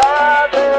starving.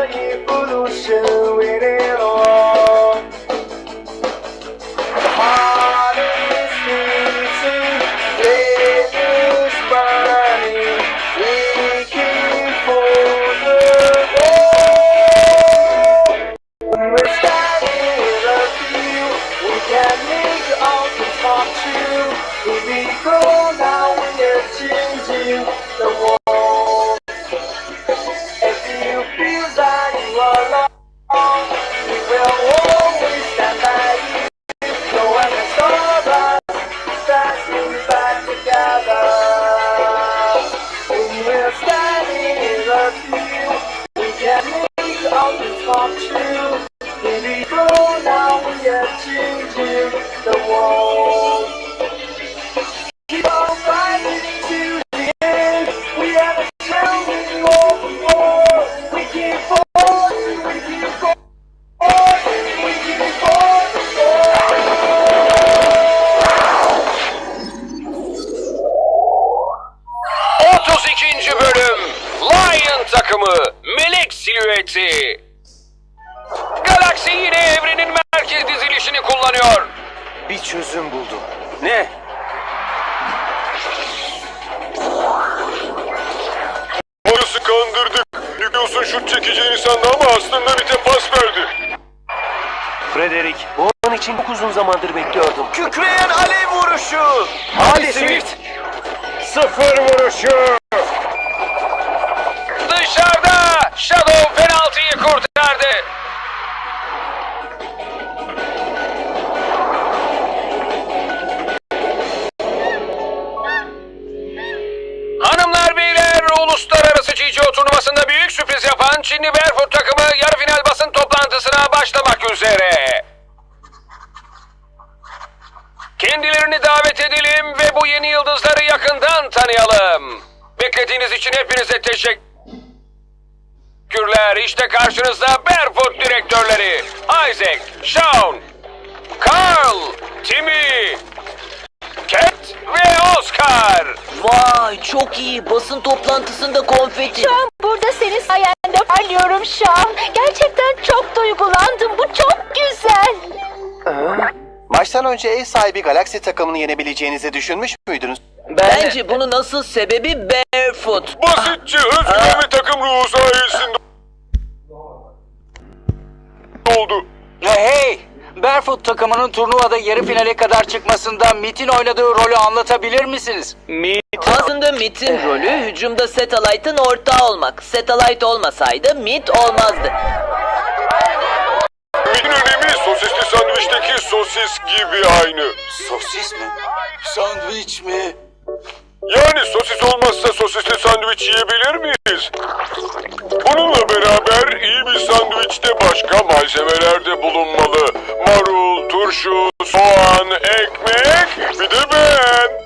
Kandırdık. Nikos'un şut çekeceğini sandı ama aslında bir pas verdi. Frederick, bu an için çok uzun zamandır bekliyordum. Kükreyen alev vuruşu. Hadi Swift! Sıfır vuruşu! Dışarıda Shadow penaltıyı kurtardı. Çinli Barefoot takımı yarı final basın toplantısına başlamak üzere. Kendilerini davet edelim ve bu yeni yıldızları yakından tanıyalım. Beklediğiniz için hepinize teşekkür Teşekkürler. İşte karşınızda Barefoot direktörleri. Isaac, Sean, Carl, Timmy, Cat ve Oscar. Vay çok iyi. Basın toplantısında konfeti. Şu an burada senin sayende parlıyorum şu an. Gerçekten çok duygulandım. Bu çok güzel. Maçtan önce ev sahibi Galaxy takımını yenebileceğinizi düşünmüş müydünüz? Bence bunun asıl sebebi Barefoot. Basitçe özgüven ve takım ruhu sayesinde oldu. Hey! Barefoot takımının turnuvada yarı finale kadar çıkmasında MIT'in oynadığı rolü anlatabilir misiniz? Aslında Mid'in rolü hücumda Satellite'ın ortağı olmak. Satellite olmasaydı Mid olmazdı. Ümidin önemi sosisli sandviçteki sosis gibi aynı. Sosis mi? Sandviç mi? Yani sosis olmazsa sosisli sandviç yiyebilir miyiz? Bununla beraber iyi bir sandviçte başka malzemeler de bulunmalı. Marul, turşu, soğan, ekmek, bir de ben.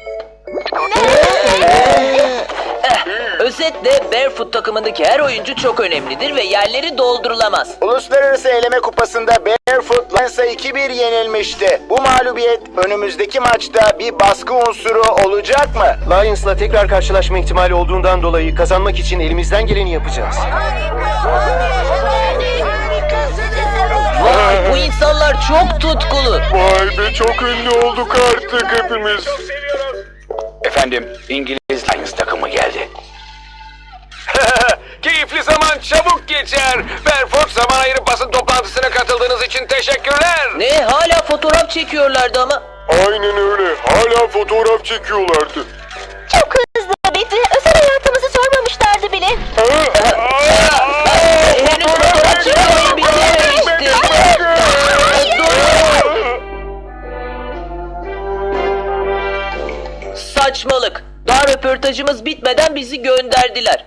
Özetle Barefoot takımındaki her oyuncu çok önemlidir ve yerleri doldurulamaz. Uluslararası Eleme Kupası'nda Barefoot Lions'a 2-1 yenilmişti. Bu mağlubiyet önümüzdeki maçta bir baskı unsuru olacak mı? Lions'la tekrar karşılaşma ihtimali olduğundan dolayı kazanmak için elimizden geleni yapacağız. Vay bu insanlar çok tutkulu. Vay be çok ünlü olduk artık hepimiz. Efendim İngiliz Keyifli zaman çabuk geçer. Barefoot zaman ayırıp basın toplantısına katıldığınız için teşekkürler. Ne hala fotoğraf çekiyorlardı ama. Aynen öyle. Hala fotoğraf çekiyorlardı. Çok hızlı bitti. Özel hayatımızı sormamışlardı bile. Henüz fotoğraf çekmeyi bitirmemiştik. Saçmalık. Daha röportajımız bitmeden bizi gönderdiler.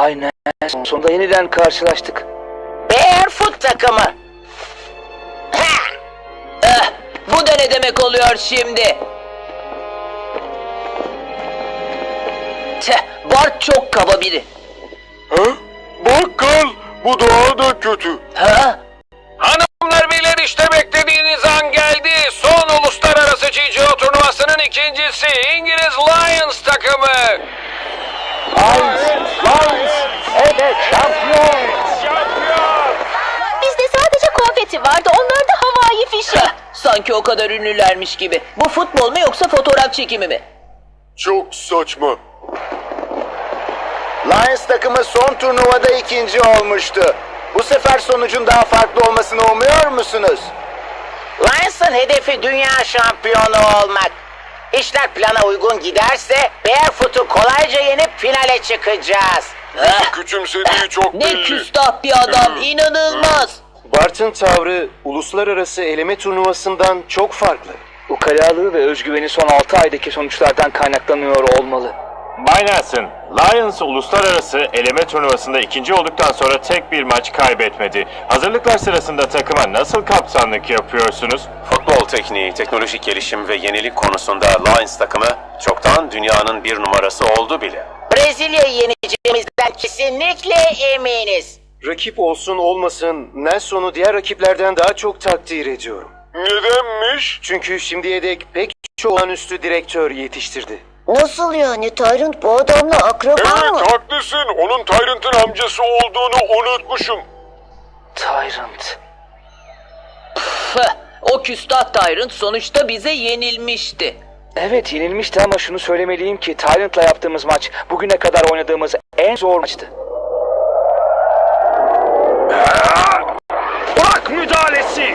Aynen. Sonunda yeniden karşılaştık. Barefoot takımı. Eh, bu da ne demek oluyor şimdi? Teh, Bart çok kaba biri. Ha? Bak Karl, bu daha da kötü. Ha? Hanımlar beyler işte beklediğiniz an geldi. Son ikincisi İngiliz Lions takımı. Bizde sadece konfeti vardı. Onlarda havai fişek. Sanki o kadar ünlülermiş gibi. Bu futbol mu yoksa fotoğraf çekimi mi? Çok saçma. Lions takımı son turnuvada ikinci olmuştu. Bu sefer sonucun daha farklı olmasını umuyor musunuz? Lions'ın hedefi dünya şampiyonu olmak. İşler plana uygun giderse Barefoot'u kolayca yenip finale çıkacağız. Eh, Küçümsediği çok ne belli. küstah bir adam. inanılmaz. Bart'ın tavrı uluslararası eleme turnuvasından çok farklı. Ukalalığı ve özgüveni son 6 aydaki sonuçlardan kaynaklanıyor olmalı. Nelson, Lions uluslararası eleme turnuvasında ikinci olduktan sonra tek bir maç kaybetmedi. Hazırlıklar sırasında takıma nasıl kaptanlık yapıyorsunuz? Futbol tekniği, teknolojik gelişim ve yenilik konusunda Lions takımı çoktan dünyanın bir numarası oldu bile. Brezilya'yı yeneceğimizden kesinlikle eminiz. Rakip olsun olmasın Nelson'u diğer rakiplerden daha çok takdir ediyorum. Nedenmiş? Çünkü şimdiye dek pek çok olağanüstü direktör yetiştirdi. Nasıl yani? Tyrant bu adamla akraba Evet haklısın. Onun Tyrant'ın amcası olduğunu unutmuşum. Tyrant. Heh, o küstah Tyrant sonuçta bize yenilmişti. Evet yenilmişti ama şunu söylemeliyim ki Tyrant'la yaptığımız maç bugüne kadar oynadığımız en zor maçtı. Bak müdahalesi!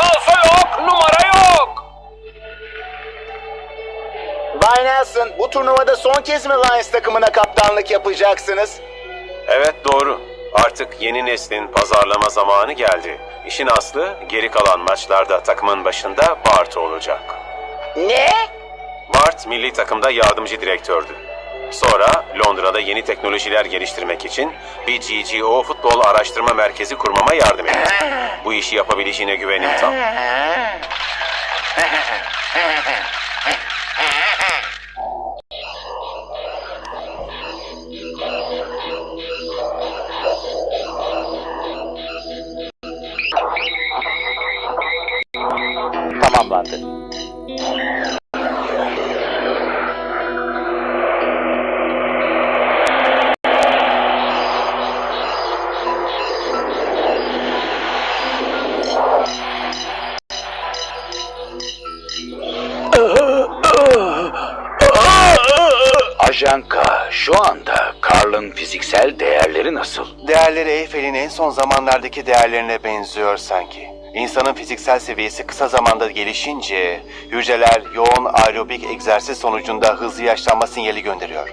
2-0. Falso yok, numara yok. Bay Nelson, bu turnuvada son kez mi Lions takımına kaptanlık yapacaksınız? Evet doğru. Artık yeni neslin pazarlama zamanı geldi. İşin aslı geri kalan maçlarda takımın başında Bart olacak. Ne? Bart milli takımda yardımcı direktördü. Sonra Londra'da yeni teknolojiler geliştirmek için bir GGO futbol araştırma merkezi kurmama yardım etti. Bu işi yapabileceğine güvenim tam. Tamamlandı. Ajan K, şu anda Karl'ın fiziksel değerleri nasıl? Değerleri Eyfel'in en son zamanlardaki değerlerine benziyor sanki. İnsanın fiziksel seviyesi kısa zamanda gelişince hücreler yoğun aerobik egzersiz sonucunda hızlı yaşlanma sinyali gönderiyor.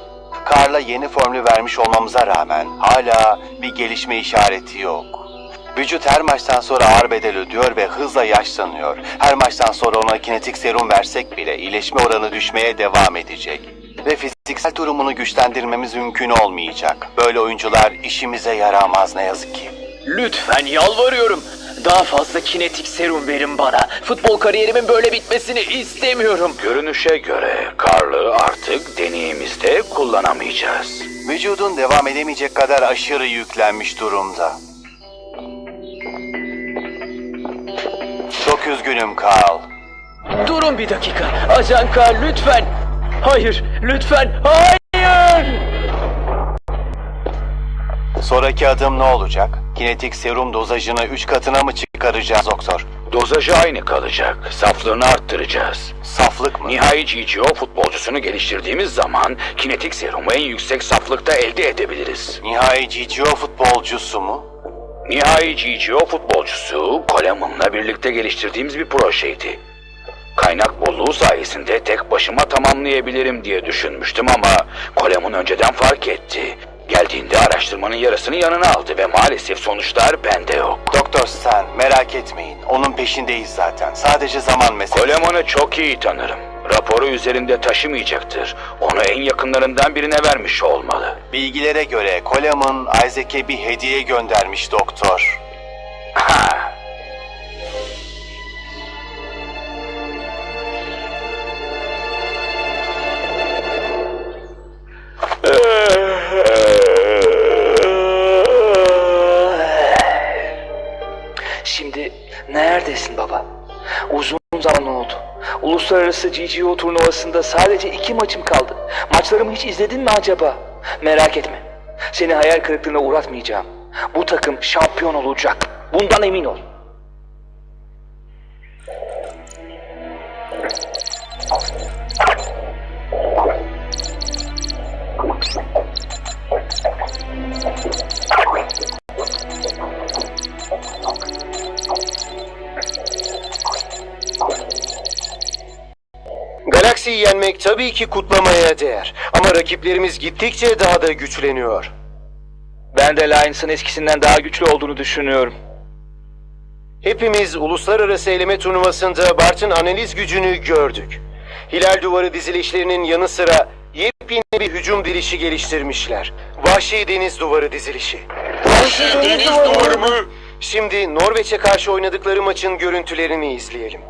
Karl'a yeni formülü vermiş olmamıza rağmen hala bir gelişme işareti yok. Vücut her maçtan sonra ağır bedel ödüyor ve hızla yaşlanıyor. Her maçtan sonra ona kinetik serum versek bile iyileşme oranı düşmeye devam edecek. Ve fiziksel durumunu güçlendirmemiz mümkün olmayacak. Böyle oyuncular işimize yaramaz ne yazık ki. Lütfen yalvarıyorum. Daha fazla kinetik serum verin bana. Futbol kariyerimin böyle bitmesini istemiyorum. Görünüşe göre Karl'ı artık deneyimizde kullanamayacağız. Vücudun devam edemeyecek kadar aşırı yüklenmiş durumda. Çok üzgünüm Carl. Durun bir dakika. Ajan K lütfen. Hayır, lütfen. Hayır. Sonraki adım ne olacak? Kinetik serum dozajını 3 katına mı çıkaracağız doktor? Dozajı aynı kalacak. Saflığını arttıracağız. Saflık mı? Nihai GGO futbolcusunu geliştirdiğimiz zaman kinetik serumu en yüksek saflıkta elde edebiliriz. Nihai GGO futbolcusu mu? Nihai GGO futbolcusu Coleman'la birlikte geliştirdiğimiz bir projeydi. Kaynak bolluğu sayesinde tek başıma tamamlayabilirim diye düşünmüştüm ama Coleman önceden fark etti. Geldiğinde araştırmanın yarısını yanına aldı ve maalesef sonuçlar bende yok. Doktor Stan merak etmeyin. Onun peşindeyiz zaten. Sadece zaman meselesi. Coleman'ı çok iyi tanırım. Raporu üzerinde taşımayacaktır. Onu en yakınlarından birine vermiş olmalı. Bilgilere göre Coleman Isaac'e bir hediye göndermiş doktor. Uluslararası GGO turnuvasında sadece iki maçım kaldı. Maçlarımı hiç izledin mi acaba? Merak etme. Seni hayal kırıklığına uğratmayacağım. Bu takım şampiyon olacak. Bundan emin ol. Yenmek tabii ki kutlamaya değer. Ama rakiplerimiz gittikçe daha da güçleniyor. Ben de Lions'ın eskisinden daha güçlü olduğunu düşünüyorum. Hepimiz uluslararası eleme turnuvasında Bart'ın analiz gücünü gördük. Hilal duvarı dizilişlerinin yanı sıra yepyeni bir hücum dilişi geliştirmişler. Vahşi deniz duvarı dizilişi. Vahşi deniz, duvarı mı? Şimdi Norveç'e karşı oynadıkları maçın görüntülerini izleyelim.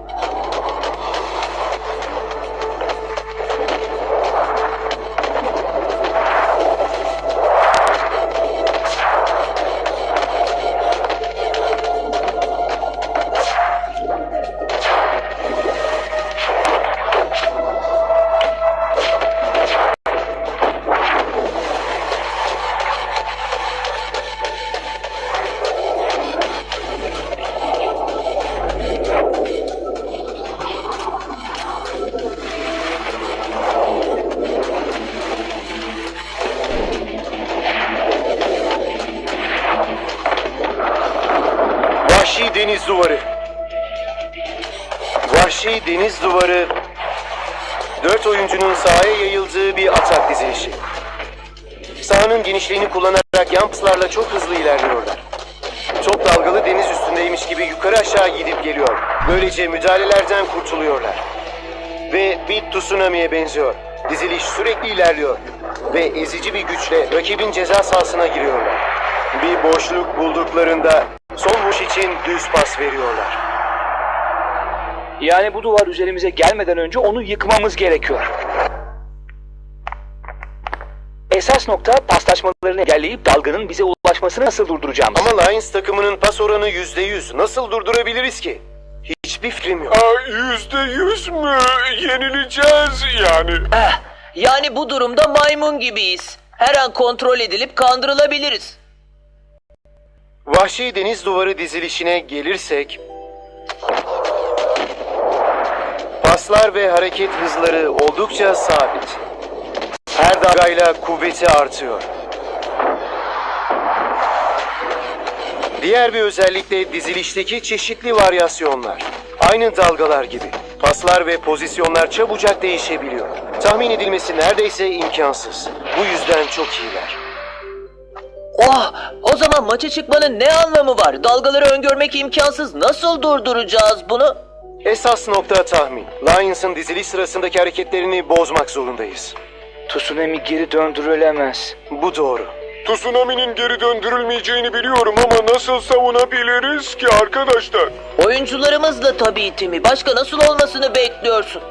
Vahşi deniz duvarı dört oyuncunun sahaya yayıldığı bir atak dizilişi. Sahanın genişliğini kullanarak yan paslarla çok hızlı ilerliyorlar. Top dalgalı deniz üstündeymiş gibi yukarı aşağı gidip geliyor. Böylece müdahalelerden kurtuluyorlar. Ve bir tsunami'ye benziyor. Diziliş sürekli ilerliyor. Ve ezici bir güçle rakibin ceza sahasına giriyorlar. Bir boşluk bulduklarında son vuruş için düz pas veriyorlar. Yani bu duvar üzerimize gelmeden önce onu yıkmamız gerekiyor. Esas nokta paslaşmalarını engelleyip dalganın bize ulaşmasını nasıl durduracağımız. Ama Lions takımının pas oranı yüzde yüz. Nasıl durdurabiliriz ki? Hiçbir fikrim yok. Aa, Yüzde yüz mü? Yenileceğiz yani. Eh, yani bu durumda maymun gibiyiz. Her an kontrol edilip kandırılabiliriz. Vahşi deniz duvarı dizilişine gelirsek... Paslar ve hareket hızları oldukça sabit. Her dalgayla kuvveti artıyor. Diğer bir özellik de dizilişteki çeşitli varyasyonlar. Aynı dalgalar gibi. Paslar ve pozisyonlar çabucak değişebiliyor. Tahmin edilmesi neredeyse imkansız. Bu yüzden çok iyiler. Oh, o zaman maça çıkmanın ne anlamı var? Dalgaları öngörmek imkansız. Nasıl durduracağız bunu? Esas nokta tahmin. Lions'ın diziliş sırasındaki hareketlerini bozmak zorundayız. Tsunami geri döndürülemez. Bu doğru. Tsunami'nin geri döndürülmeyeceğini biliyorum ama nasıl savunabiliriz ki arkadaşlar? Oyuncularımız da tabii Timi. Başka nasıl olmasını bekliyorsun?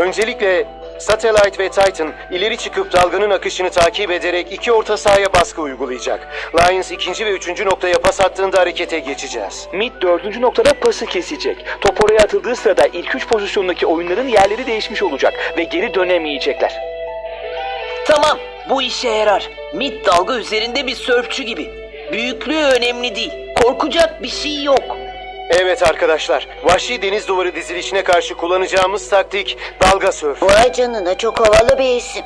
Öncelikle Satellite ve Titan ileri çıkıp dalganın akışını takip ederek iki orta sahaya baskı uygulayacak. Lions ikinci ve üçüncü noktaya pas attığında harekete geçeceğiz. Mid dördüncü noktada pası kesecek. Top oraya atıldığı sırada ilk üç pozisyondaki oyunların yerleri değişmiş olacak ve geri dönemeyecekler. Tamam, bu işe yarar. Mid dalga üzerinde bir sörfçü gibi. Büyüklüğü önemli değil. Korkacak bir şey yok. Evet arkadaşlar, vahşi deniz duvarı dizilişine karşı kullanacağımız taktik dalga sörf. Vay canına çok havalı bir isim.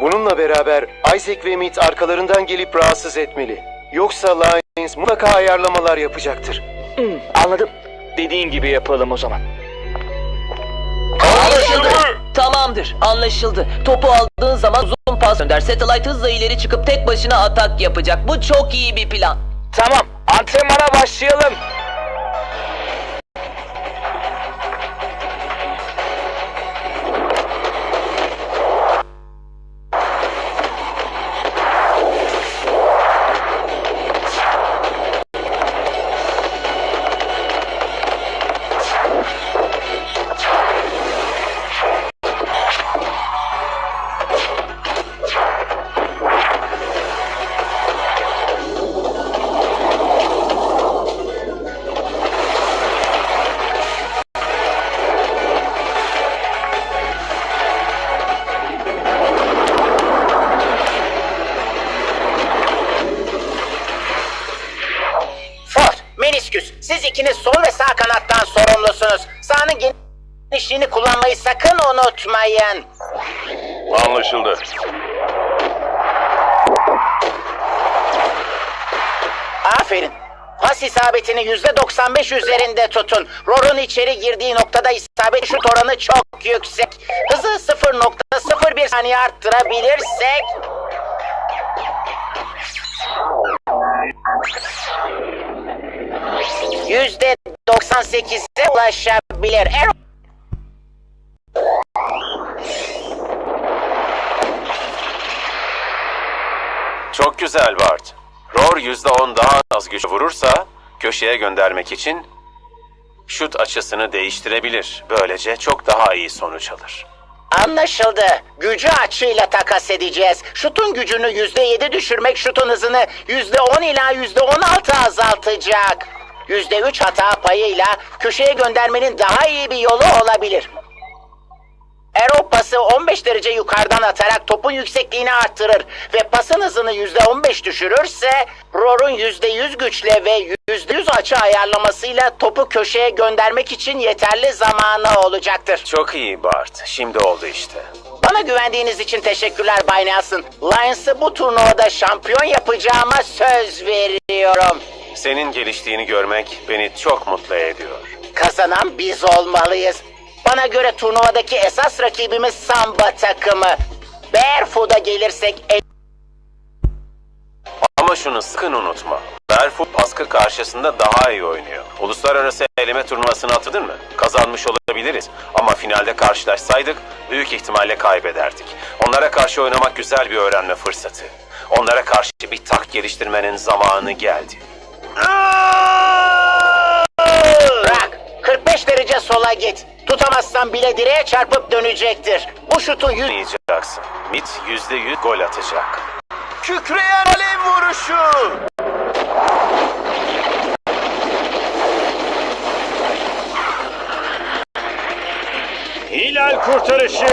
Bununla beraber Isaac ve Mid arkalarından gelip rahatsız etmeli. Yoksa Lions mutlaka ayarlamalar yapacaktır. Hmm, anladım. Dediğin gibi yapalım o zaman. Tamamdır, anlaşıldı. Topu aldığın zaman uzun pas gönder. Satellite hızla ileri çıkıp tek başına atak yapacak. Bu çok iyi bir plan. Tamam, antrenmana başlayalım. İkiniz sol ve sağ kanattan sorumlusunuz. Sahanın genişliğini kullanmayı sakın unutmayın. Anlaşıldı. Aferin. Pas isabetini yüzde 95 üzerinde tutun. Ror'un içeri girdiği noktada isabet şut oranı çok yüksek. Hızı 0.01 saniye arttırabilirsek... 98'e ulaşabilir. Er- Çok güzel Bart. Roar %10 daha az güç vurursa köşeye göndermek için şut açısını değiştirebilir. Böylece çok daha iyi sonuç alır. Anlaşıldı. Gücü açıyla takas edeceğiz. Şutun gücünü yüzde yedi düşürmek şutun hızını yüzde on ila yüzde on altı azaltacak. Yüzde üç hata payıyla köşeye göndermenin daha iyi bir yolu olabilir. Erol pası 15 derece yukarıdan atarak topun yüksekliğini arttırır ve pasın hızını %15 düşürürse Roar'un %100 güçle ve %100 açı ayarlamasıyla topu köşeye göndermek için yeterli zamanı olacaktır. Çok iyi Bart. Şimdi oldu işte. Bana güvendiğiniz için teşekkürler Bay Nelson. Lions'ı bu turnuvada şampiyon yapacağıma söz veriyorum. Senin geliştiğini görmek beni çok mutlu ediyor. Kazanan biz olmalıyız. Bana göre turnuvadaki esas rakibimiz Samba takımı. Barefoot'a gelirsek Ama şunu sakın unutma. Barefoot baskı karşısında daha iyi oynuyor. Uluslararası eleme turnuvasını hatırladın mı? Kazanmış olabiliriz. Ama finalde karşılaşsaydık büyük ihtimalle kaybederdik. Onlara karşı oynamak güzel bir öğrenme fırsatı. Onlara karşı bir tak geliştirmenin zamanı geldi. Bırak. 45 derece sola git. Tutamazsan bile direğe çarpıp dönecektir. Bu şutu yüz... Oynayacaksın. Mit %100 gol atacak. Kükreyen alev vuruşu. Hilal kurtarışı.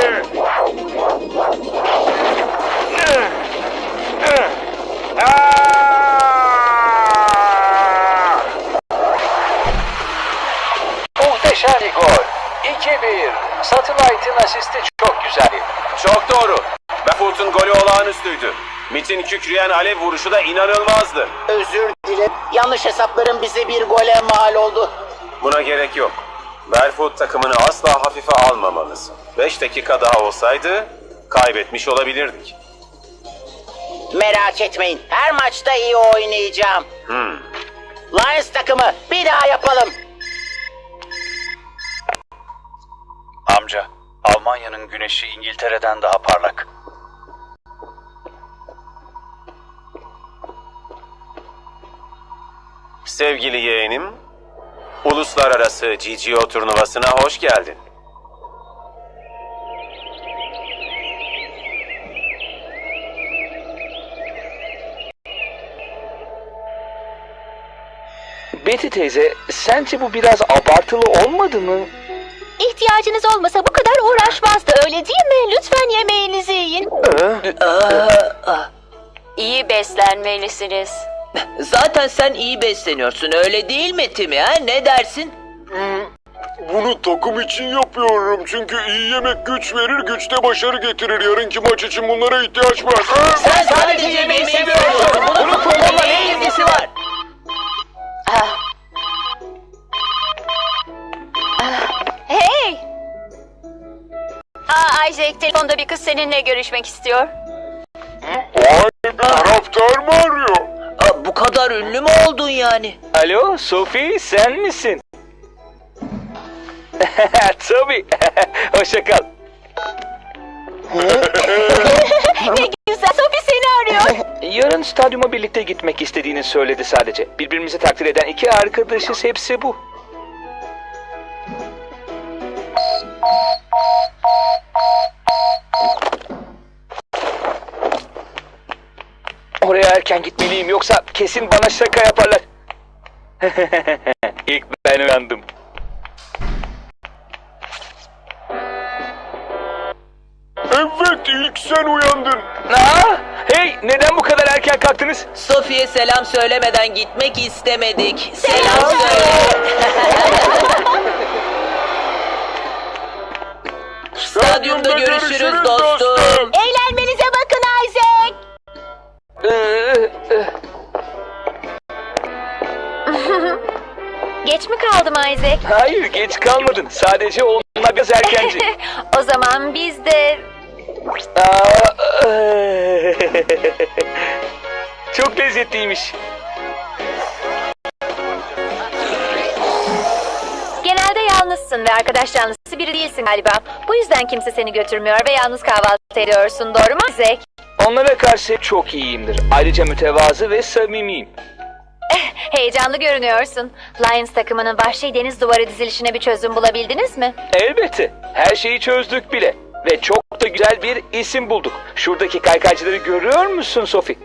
Muhteşem bir gol. 2-1. Satellite'ın asisti çok güzel. Çok doğru. Barefoot'un golü olağanüstüydü. Mit'in kükreyen alev vuruşu da inanılmazdı. Özür dilerim. Yanlış hesaplarım bize bir gole mal oldu. Buna gerek yok. Barefoot takımını asla hafife almamalısın. 5 dakika daha olsaydı kaybetmiş olabilirdik. Merak etmeyin. Her maçta iyi oynayacağım. Hmm. Lions takımı bir daha yapalım. Amca, Almanya'nın güneşi İngiltere'den daha parlak. Sevgili yeğenim, Uluslararası GGO turnuvasına hoş geldin. Betty teyze, sence bu biraz abartılı olmadı mı? İhtiyacınız olmasa bu kadar uğraşmazdı öyle değil mi? Lütfen yemeğinizi yiyin. İyi beslenmelisiniz. Zaten sen iyi besleniyorsun öyle değil mi Timi ha? Ne dersin? Hmm, bunu takım için yapıyorum. Çünkü iyi yemek güç verir, güçte başarı getirir. Yarınki maç için bunlara ihtiyaç var. Sen sadece yemeği seviyorsun. Bunun futbolla ne ilgisi var? Ah. Ah. Hey! Aa, Isaac telefonda bir kız seninle görüşmek istiyor. Ünlü mü oldun yani? Alo Sophie sen misin? Tabii. Hoşça kal. Ne güzel. Sophie seni arıyor. Yarın stadyuma birlikte gitmek istediğini söyledi sadece. Birbirimizi takdir eden iki arkadaşız hepsi bu. Erken gitmeliyim yoksa kesin bana şaka yaparlar. İlk ben uyandım. Evet ilk sen uyandın. Aa, hey neden bu kadar erken kalktınız? Sophie'ye selam söylemeden gitmek istemedik. Selam söyle. Stadyumda görüşürüz dostum. Eğlenmenize bakın Isaac. Ee, Geç mi kaldım Isaac? hayır geç kalmadın. Sadece onlar biraz erkenci. o zaman biz de... Aa, Çok lezzetliymiş. Genelde yalnızsın ve arkadaş canlısı biri değilsin galiba. Bu yüzden kimse seni götürmüyor ve yalnız kahvaltı ediyorsun doğru mu Isaac? Onlara karşı çok iyiyimdir. Ayrıca mütevazı ve samimiyim. Heyecanlı görünüyorsun. Lions takımının vahşi deniz duvarı dizilişine bir çözüm bulabildiniz mi? Elbette. Her şeyi çözdük bile. Ve çok da güzel bir isim bulduk. Şuradaki kaykaycıları görüyor musun Sophie?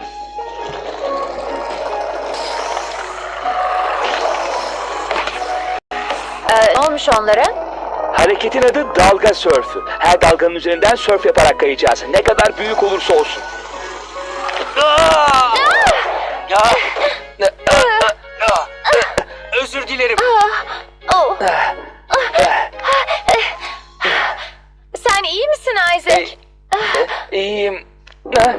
Ee, ne olmuş onlara? Hareketin adı dalga sörfü. Her dalganın üzerinden sörf yaparak kayacağız. Ne kadar büyük olursa olsun. Özür dilerim. Oh. Sen iyi misin Isaac? İyiyim. Ha?